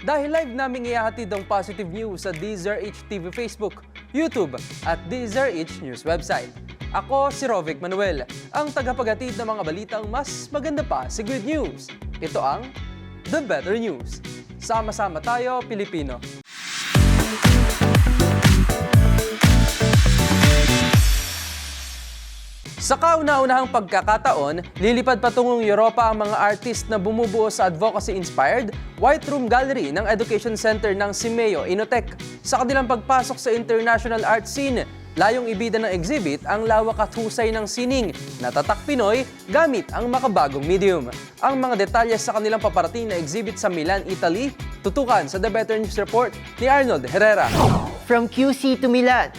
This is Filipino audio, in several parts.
Dahil live naming ihahatid ang positive news sa DZRH TV Facebook, YouTube at DZRH News website. Ako si Rovic Manuel, ang tagapaghatid ng mga balitang mas maganda pa sa good news. Ito ang The Better News. Sama-sama tayo, Pilipino. Sa kauna-unahang pagkakataon, lilipad patungong Europa ang mga artist na bumubuo sa advocacy-inspired White Room Gallery ng Education Center ng Simeo Inotech. Sa kanilang pagpasok sa international art scene, layong ibida ng exhibit ang lawak at husay ng sining na tatak Pinoy gamit ang makabagong medium. Ang mga detalye sa kanilang paparating na exhibit sa Milan, Italy, tutukan sa The Better News Report ni Arnold Herrera. From QC to Milan,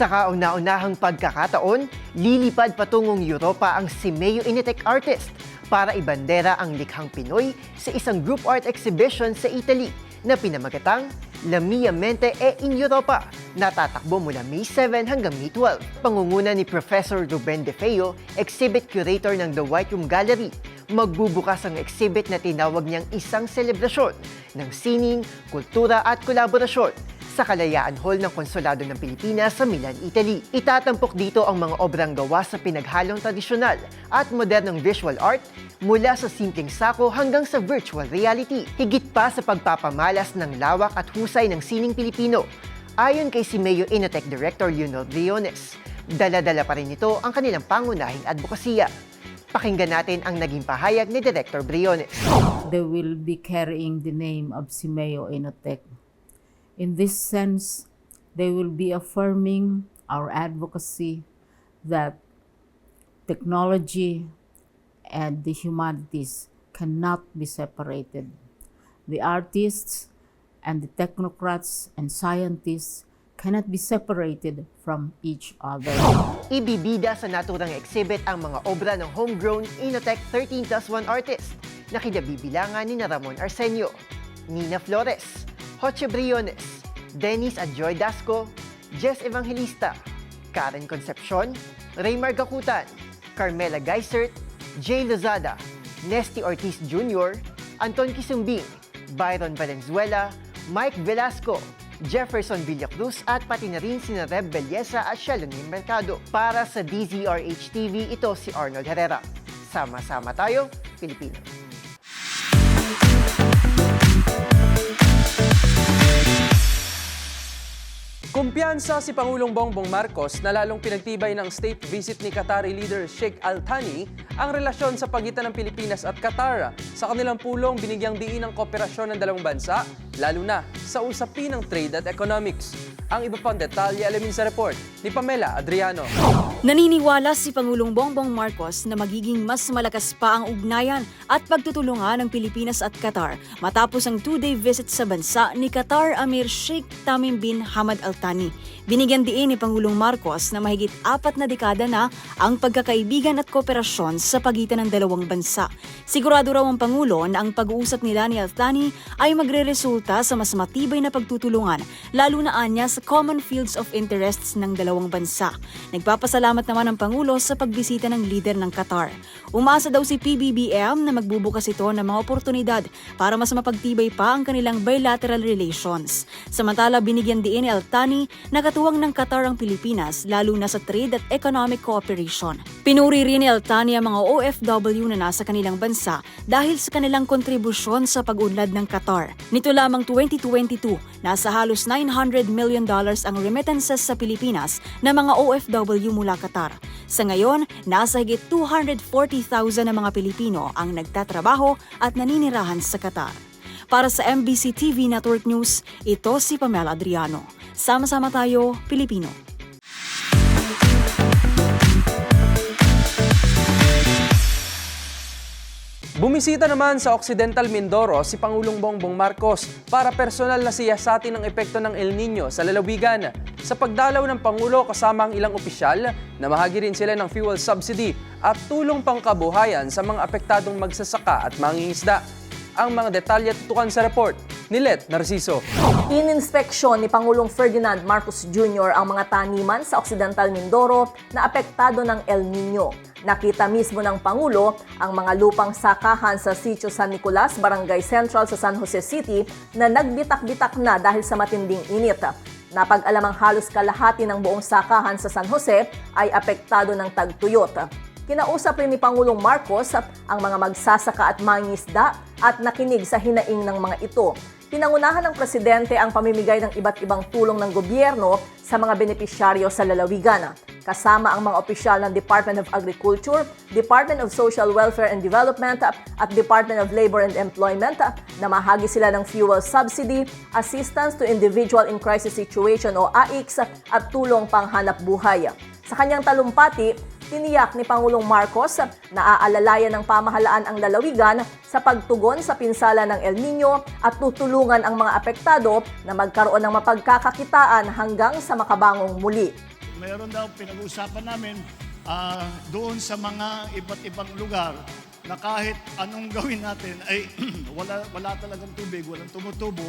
sa kauna-unahang pagkakataon, lilipad patungong Europa ang Simeo Initech artist para ibandera ang likhang Pinoy sa isang group art exhibition sa Italy na pinamagatang La Mia Mente e in Europa. Na tatakbo mula May 7 hanggang May 12. Pangunguna ni Professor Ruben De Feo, exhibit curator ng The White Room Gallery, magbubukas ang exhibit na tinawag niyang isang selebrasyon ng sining, kultura at kolaborasyon sa Kalayaan Hall ng Konsulado ng Pilipinas sa Milan, Italy. Itatampok dito ang mga obrang gawa sa pinaghalong tradisyonal at modernong visual art mula sa simpleng sako hanggang sa virtual reality. Higit pa sa pagpapamalas ng lawak at husay ng sining Pilipino. Ayon kay Simeo Inotech Director Leonel Briones, dala-dala pa rin ito ang kanilang pangunahing advokasya. Pakinggan natin ang naging pahayag ni Director Briones. they will be carrying the name of Simeo Inotech. In this sense, they will be affirming our advocacy that technology and the humanities cannot be separated. The artists and the technocrats and scientists cannot be separated from each other. Ibibida sa naturang exhibit ang mga obra ng homegrown Inotech 13 plus 1 artist na kinabibilangan ni Ramon Arsenio, Nina Flores, Joche Briones, Dennis at Joy Dasco, Jess Evangelista, Karen Concepcion, Raymar Gakutan, Carmela Geisert, Jay Lozada, Nesty Ortiz Jr., Anton Kisumbing, Byron Valenzuela, Mike Velasco, Jefferson Villacruz at pati na rin sina Reb Belleza at Shalonin Mercado. Para sa DZRH TV, ito si Arnold Herrera. Sama-sama tayo, Pilipino. Kumpiyansa si Pangulong Bongbong Marcos na lalong pinagtibay ng state visit ni Qatari leader Sheikh Al Thani ang relasyon sa pagitan ng Pilipinas at Qatar. Sa kanilang pulong, binigyang diin ang kooperasyon ng dalawang bansa, lalo na sa usapin ng trade at economics. Ang iba pang detalye alamin sa report ni Pamela Adriano. Naniniwala si Pangulong Bongbong Marcos na magiging mas malakas pa ang ugnayan at pagtutulungan ng Pilipinas at Qatar matapos ang two-day visit sa bansa ni Qatar Amir Sheikh Tamim bin Hamad Al Thani. Binigyan diin ni Pangulong Marcos na mahigit apat na dekada na ang pagkakaibigan at kooperasyon sa pagitan ng dalawang bansa. Sigurado raw ang Pangulo na ang pag-uusap nila ni Al Thani ay magre-resulta sa mas matibay na pagtutulungan, lalo na anya sa common fields of interests ng dalawang bansa. Nagpapasalamat naman ang Pangulo sa pagbisita ng leader ng Qatar. Umasa daw si PBBM na magbubukas ito ng mga oportunidad para mas mapagtibay pa ang kanilang bilateral relations. Samantala, binigyan diin ni Al Thani na katulad katuwang ng Qatar ang Pilipinas lalo na sa trade at economic cooperation. Pinuri rin ni Altani ang mga OFW na nasa kanilang bansa dahil sa kanilang kontribusyon sa pag-unlad ng Qatar. Nito lamang 2022, nasa halos 900 million dollars ang remittances sa Pilipinas na mga OFW mula Qatar. Sa ngayon, nasa higit 240,000 na mga Pilipino ang nagtatrabaho at naninirahan sa Qatar. Para sa MBC TV Network News, ito si Pamela Adriano. Sama-sama tayo, Pilipino. Bumisita naman sa Occidental Mindoro si Pangulong Bongbong Marcos para personal na siyasatin ang epekto ng El Nino sa lalawigan. Sa pagdalaw ng Pangulo kasama ang ilang opisyal, namahagi rin sila ng fuel subsidy at tulong pangkabuhayan sa mga apektadong magsasaka at mangingisda. Ang mga detalye tutukan sa report ni Let Narciso. Ininspeksyon ni Pangulong Ferdinand Marcos Jr. ang mga taniman sa Occidental Mindoro na apektado ng El Nino. Nakita mismo ng Pangulo ang mga lupang sakahan sa Sitio San Nicolas, Barangay Central sa San Jose City na nagbitak-bitak na dahil sa matinding init. Napag-alamang halos kalahati ng buong sakahan sa San Jose ay apektado ng tagtuyot. Kinausap rin ni Pangulong Marcos ang mga magsasaka at mangingisda at nakinig sa hinaing ng mga ito. Pinangunahan ng presidente ang pamimigay ng iba't ibang tulong ng gobyerno sa mga benepisyaryo sa lalawigan. Kasama ang mga opisyal ng Department of Agriculture, Department of Social Welfare and Development at Department of Labor and Employment na mahagi sila ng fuel subsidy, assistance to individual in crisis situation o AICS at tulong panghanap buhay. Sa kanyang talumpati, tiniyak ni Pangulong Marcos na aalalayan ng pamahalaan ang lalawigan sa pagtugon sa pinsala ng El Nino at tutulungan ang mga apektado na magkaroon ng mapagkakakitaan hanggang sa makabangong muli. Meron daw pinag-uusapan namin ah, doon sa mga iba't ibang lugar na kahit anong gawin natin ay wala wala talagang tubig, walang tumutubo,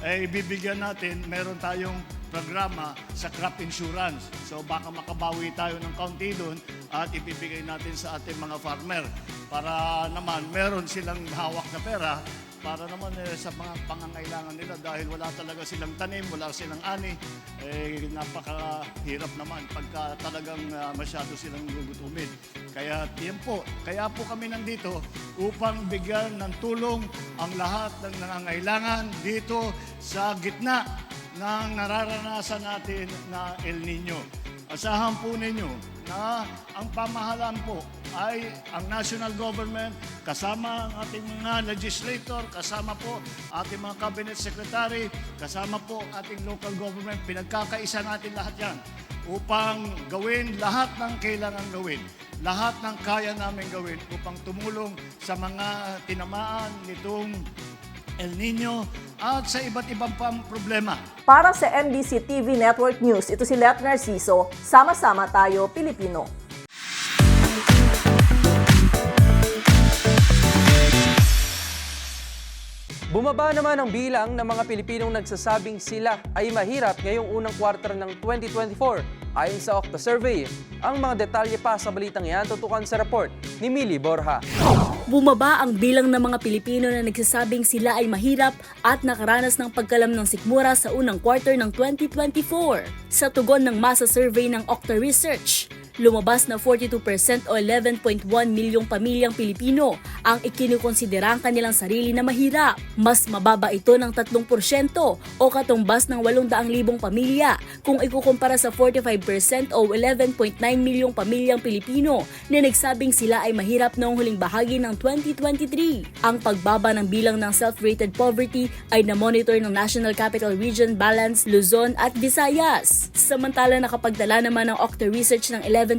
ay bibigyan natin, meron tayong programa sa crop insurance. So baka makabawi tayo ng kaunti doon at ibibigay natin sa ating mga farmer para naman meron silang hawak na pera para naman eh, sa mga pangangailangan nila dahil wala talaga silang tanim, wala silang ani, eh napakahirap naman pagka talagang ah, masyado silang gugutumin. Kaya yan po, kaya po kami nandito upang bigyan ng tulong ang lahat ng nangangailangan dito sa gitna ng nararanasan natin na El Nino. Asahan po ninyo na ang pamahalaan po ay ang national government, kasama ang ating mga legislator, kasama po ating mga cabinet secretary, kasama po ating local government. Pinagkakaisa natin lahat yan upang gawin lahat ng kailangan gawin, lahat ng kaya namin gawin upang tumulong sa mga tinamaan nitong El Nino at sa iba't ibang pang problema. Para sa MBC TV Network News, ito si Let Narciso. Sama-sama tayo, Pilipino. Bumaba naman ang bilang ng mga Pilipinong nagsasabing sila ay mahirap ngayong unang quarter ng 2024 ayon sa Okta Survey. Ang mga detalye pa sa balitang yan tutukan sa report ni Mili Borja. Bumaba ang bilang ng mga Pilipino na nagsasabing sila ay mahirap at nakaranas ng pagkalam ng sikmura sa unang quarter ng 2024. Sa tugon ng masa survey ng Okta Research, lumabas na 42% o 11.1 milyong pamilyang Pilipino ang ikinukonsidera ang kanilang sarili na mahirap. Mas mababa ito ng 3% o katumbas ng 800,000 pamilya kung ikukumpara sa 45% o 11.9 milyong pamilyang Pilipino na nagsabing sila ay mahirap noong huling bahagi ng 2023. Ang pagbaba ng bilang ng self-rated poverty ay na-monitor ng National Capital Region, Balance, Luzon at Visayas. Samantala nakapagdala naman ng Okta Research ng 11%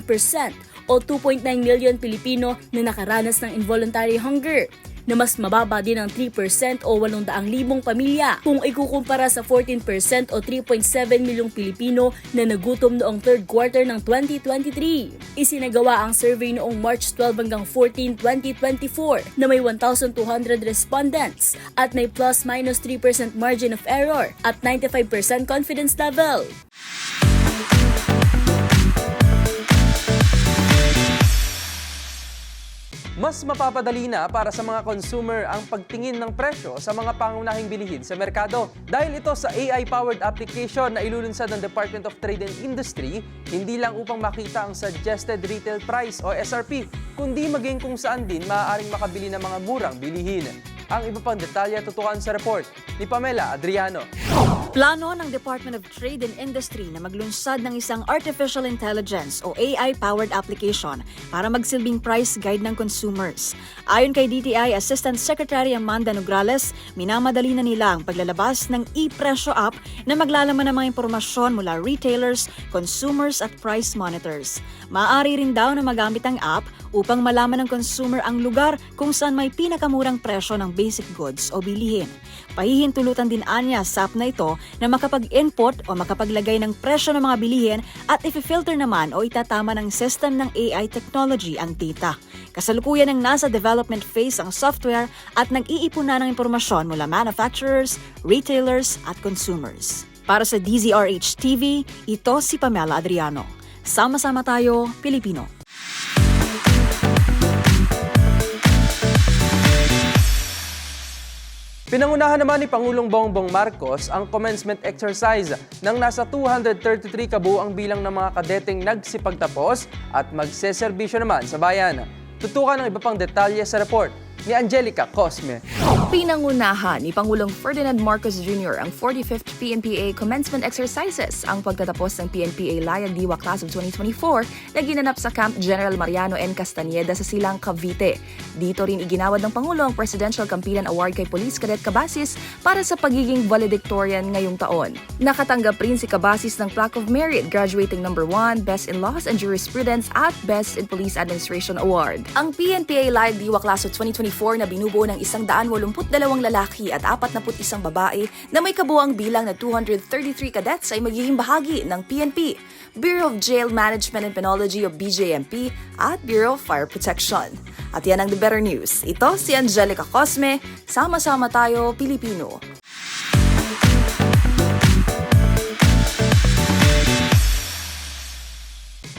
o 2.9 million Pilipino na nakaranas ng involuntary hunger na mas mababa din ng 3% o 800,000 pamilya kung ikukumpara sa 14% o 3.7 milyong Pilipino na nagutom noong third quarter ng 2023. Isinagawa ang survey noong March 12 hanggang 14, 2024 na may 1,200 respondents at may plus-minus 3% margin of error at 95% confidence level. Mas mapapadali na para sa mga consumer ang pagtingin ng presyo sa mga pangunahing bilihin sa merkado. Dahil ito sa AI-powered application na ilulunsad ng Department of Trade and Industry, hindi lang upang makita ang suggested retail price o SRP, kundi maging kung saan din maaaring makabili ng mga murang bilihin. Ang iba pang detalye tutukan sa report ni Pamela Adriano. Plano ng Department of Trade and Industry na maglunsad ng isang Artificial Intelligence o AI-powered application para magsilbing price guide ng consumers. Ayon kay DTI Assistant Secretary Amanda Nograles, minamadali na nila ang paglalabas ng e-presyo app na maglalaman ng mga impormasyon mula retailers, consumers at price monitors. Maaari rin daw na magamit ang app upang malaman ng consumer ang lugar kung saan may pinakamurang presyo ng basic goods o bilihin. Pahihintulutan din anya sa app na ito na makapag-input o makapaglagay ng presyo ng mga bilihin at i-filter naman o itatama ng system ng AI technology ang data. Kasalukuyan ng nasa development phase ang software at nag-iipon na ng impormasyon mula manufacturers, retailers at consumers. Para sa DZRH TV, ito si Pamela Adriano. Sama-sama tayo, Pilipino. Pinangunahan naman ni Pangulong Bongbong Marcos ang commencement exercise ng nasa 233 kabuang bilang ng mga kadeteng nagsipagtapos at magseserbisyo naman sa bayan. Tutukan ng iba pang detalye sa report ni Angelica Cosme. Pinangunahan ni Pangulong Ferdinand Marcos Jr. ang 45th PNPA commencement exercises ang pagtatapos ng PNPA Layag Diwa Class of 2024 na ginanap sa Camp General Mariano N. Castaneda sa Silang, Cavite. Dito rin iginawad ng Pangulo ang Presidential Kampilan Award kay Police Cadet Cabasis para sa pagiging valedictorian ngayong taon. Nakatanggap rin si Cabasis ng Plaque of Merit, graduating number 1, Best in Laws and Jurisprudence at Best in Police Administration Award. Ang PNPA Layag Diwa Class of 2024 na binubuo ng 182 lalaki at 41 babae na may kabuang bilang na 233 cadets ay magiging bahagi ng PNP, Bureau of Jail Management and Penology o BJMP at Bureau of Fire Protection. At yan ang The Better News. Ito si Angelica Cosme. Sama-sama tayo, Pilipino.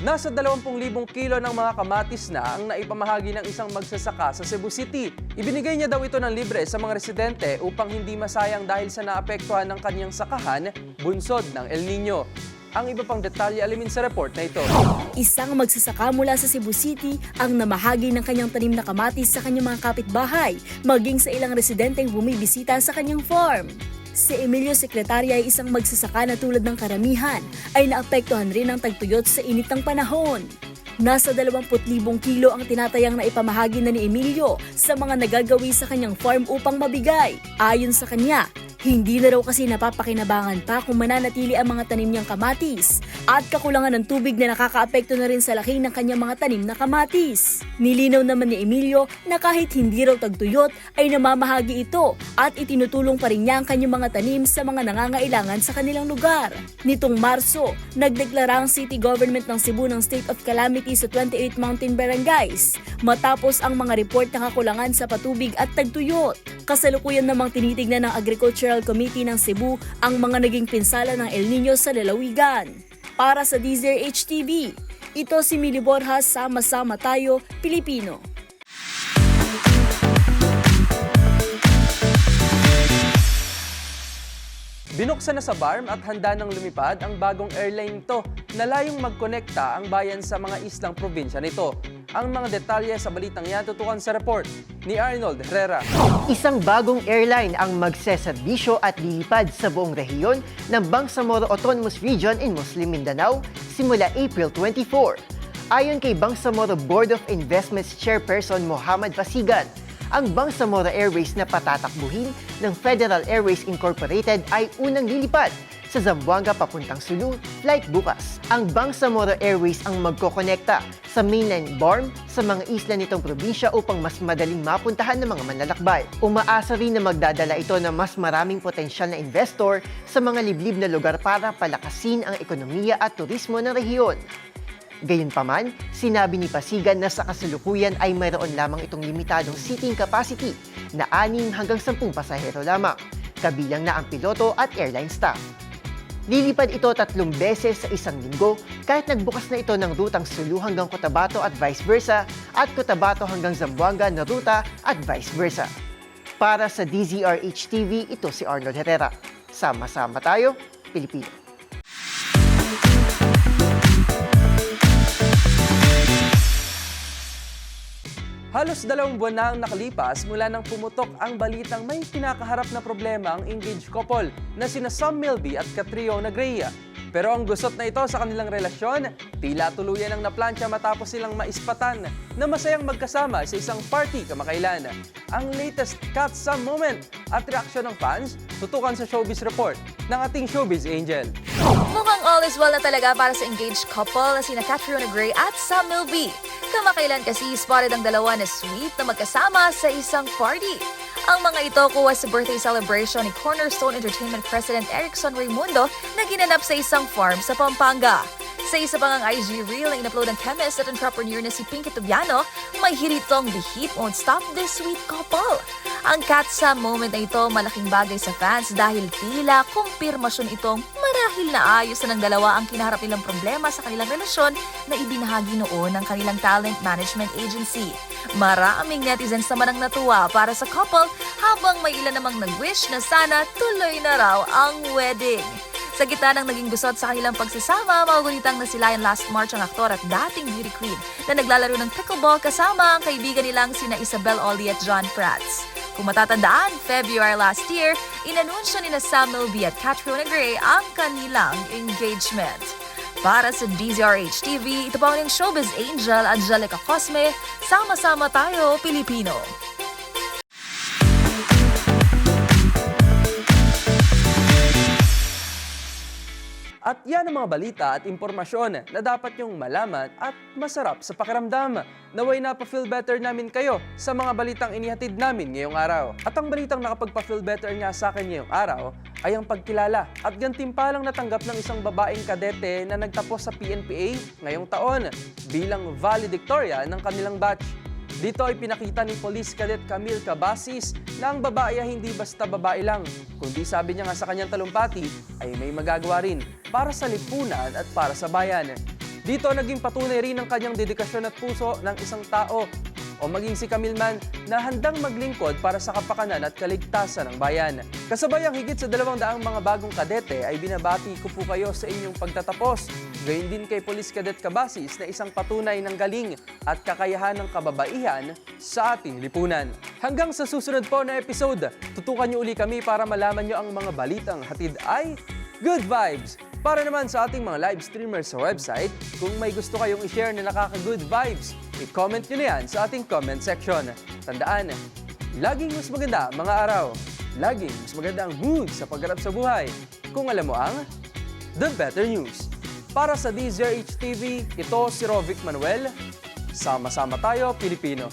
Nasa 20,000 kilo ng mga kamatis na ang naipamahagi ng isang magsasaka sa Cebu City. Ibinigay niya daw ito ng libre sa mga residente upang hindi masayang dahil sa naapektuhan ng kanyang sakahan, bunsod ng El Nino. Ang iba pang detalye alimin sa report na ito. Isang magsasaka mula sa Cebu City ang namahagi ng kanyang tanim na kamatis sa kanyang mga kapitbahay, maging sa ilang residenteng bumibisita sa kanyang farm. Si Emilio Secretaria ay isang magsasaka na tulad ng karamihan ay naapektuhan rin ng tagtuyot sa init ng panahon. Nasa 20,000 kilo ang tinatayang na ipamahagi na ni Emilio sa mga nagagawi sa kanyang farm upang mabigay. Ayon sa kanya, hindi na raw kasi napapakinabangan pa kung mananatili ang mga tanim niyang kamatis at kakulangan ng tubig na nakakaapekto na rin sa laki ng kanyang mga tanim na kamatis. Nilinaw naman ni Emilio na kahit hindi raw tagtuyot ay namamahagi ito at itinutulong pa rin niya ang kanyang mga tanim sa mga nangangailangan sa kanilang lugar. Nitong Marso, nagdeklara ang city government ng Cebu ng state of calamity sa 28 mountain barangays matapos ang mga report ng kakulangan sa patubig at tagtuyot. Kasalukuyan namang tinitignan ng Agricultural Committee ng Cebu ang mga naging pinsala ng El Nino sa lalawigan. Para sa DZRH TV, ito si Mili Borjas, sama-sama tayo, Pilipino. Binuksan na sa BARM at handa ng lumipad ang bagong airline nito na layong magkonekta ang bayan sa mga islang probinsya nito. Ang mga detalye sa balitang yan tutukan sa report ni Arnold Herrera. Isang bagong airline ang magseserbisyo at lilipad sa buong rehiyon ng Bangsamoro Autonomous Region in Muslim Mindanao simula April 24. Ayon kay Bangsamoro Board of Investments Chairperson Mohammed Pasigan, ang Bangsamoro Airways na patatakbuhin ng Federal Airways Incorporated ay unang lilipad sa Zamboanga papuntang Sulu flight bukas. Ang Bangsamoro Airways ang magkokonekta sa mainland BARM sa mga isla nitong probinsya upang mas madaling mapuntahan ng mga manlalakbay. Umaasa rin na magdadala ito ng mas maraming potensyal na investor sa mga liblib na lugar para palakasin ang ekonomiya at turismo ng rehiyon. Gayunpaman, sinabi ni Pasigan na sa kasalukuyan ay mayroon lamang itong limitadong seating capacity na 6 hanggang 10 pasahero lamang, kabilang na ang piloto at airline staff. Lilipad ito tatlong beses sa isang linggo kahit nagbukas na ito ng rutang Sulu hanggang Cotabato at vice versa at Cotabato hanggang Zamboanga na ruta at vice versa. Para sa DZRH TV, ito si Arnold Herrera. Sama-sama tayo, Pilipino. Halos dalawang buwan na ang nakalipas mula nang pumutok ang balitang may pinakaharap na problema ang engaged couple na sina Sam Milby at Catriona Grea. Pero ang gusot na ito sa kanilang relasyon, tila tuluyan ang naplansya matapos silang maispatan na masayang magkasama sa isang party kamakailan. Ang latest Cat Sam moment at reaksyon ng fans, tutukan sa Showbiz Report ng ating Showbiz Angel. Mukhang all is well na talaga para sa engaged couple na sina Catriona Gray at Sam Milby. Kamakailan kasi spotted ang dalawa na sweet na magkasama sa isang party. Ang mga ito kuha sa birthday celebration ni Cornerstone Entertainment President Erickson Raimundo na ginanap sa isang farm sa Pampanga. Sa isa pang ang IG reel na in-upload ng chemist at entrepreneur na si Pinky Tubiano, may hiritong The Heat Won't Stop This Sweet Couple. Ang Katsa moment na ito malaking bagay sa fans dahil tila kumpirmasyon itong marahil na ayos na ng dalawa ang kinaharap nilang problema sa kanilang relasyon na ibinahagi noon ng kanilang talent management agency. Maraming netizens naman ang natuwa para sa couple habang may ilan namang nag-wish na sana tuloy na raw ang wedding. Sa gitna ng naging gusot sa kanilang pagsasama, magugunitang nasilayan last March ang aktor at dating beauty queen na naglalaro ng pickleball kasama ang kaibigan nilang sina Isabel Oli at John Prats. Kung matatandaan, February last year, inanunsyo ni na Sam Milby at Catriona Gray ang kanilang engagement. Para sa DZRH TV, ito pa ang showbiz angel Angelica Cosme. Sama-sama tayo, Pilipino. At yan ang mga balita at impormasyon na dapat nyong malaman at masarap sa pakiramdam. Naway napafeel better namin kayo sa mga balitang inihatid namin ngayong araw. At ang balitang nakapagpa-feel better nga sa akin ngayong araw ay ang pagkilala at gantimpalang natanggap ng isang babaeng kadete na nagtapos sa PNPA ngayong taon bilang valedictorian ng kanilang batch. Dito ay pinakita ni Police Cadet Camille Cabasis na ang babae ay hindi basta babae lang, kundi sabi niya nga sa kanyang talumpati ay may magagawa rin para sa lipunan at para sa bayan. Dito naging patunay rin ang kanyang dedikasyon at puso ng isang tao o maging si Camille man na handang maglingkod para sa kapakanan at kaligtasan ng bayan. Kasabay ang higit sa dalawang daang mga bagong kadete ay binabati ko po kayo sa inyong pagtatapos. Gayun din kay Police Cadet Cabasis na isang patunay ng galing at kakayahan ng kababaihan sa ating lipunan. Hanggang sa susunod po na episode, tutukan niyo uli kami para malaman niyo ang mga balitang hatid ay Good Vibes! Para naman sa ating mga live streamers sa website, kung may gusto kayong i-share na nakaka-good vibes, i-comment nyo yan sa ating comment section. Tandaan, laging mas maganda mga araw. Laging mas maganda ang mood sa pagharap sa buhay. Kung alam mo ang The Better News. Para sa DZRH TV, ito si Rovic Manuel. Sama-sama tayo, Pilipino.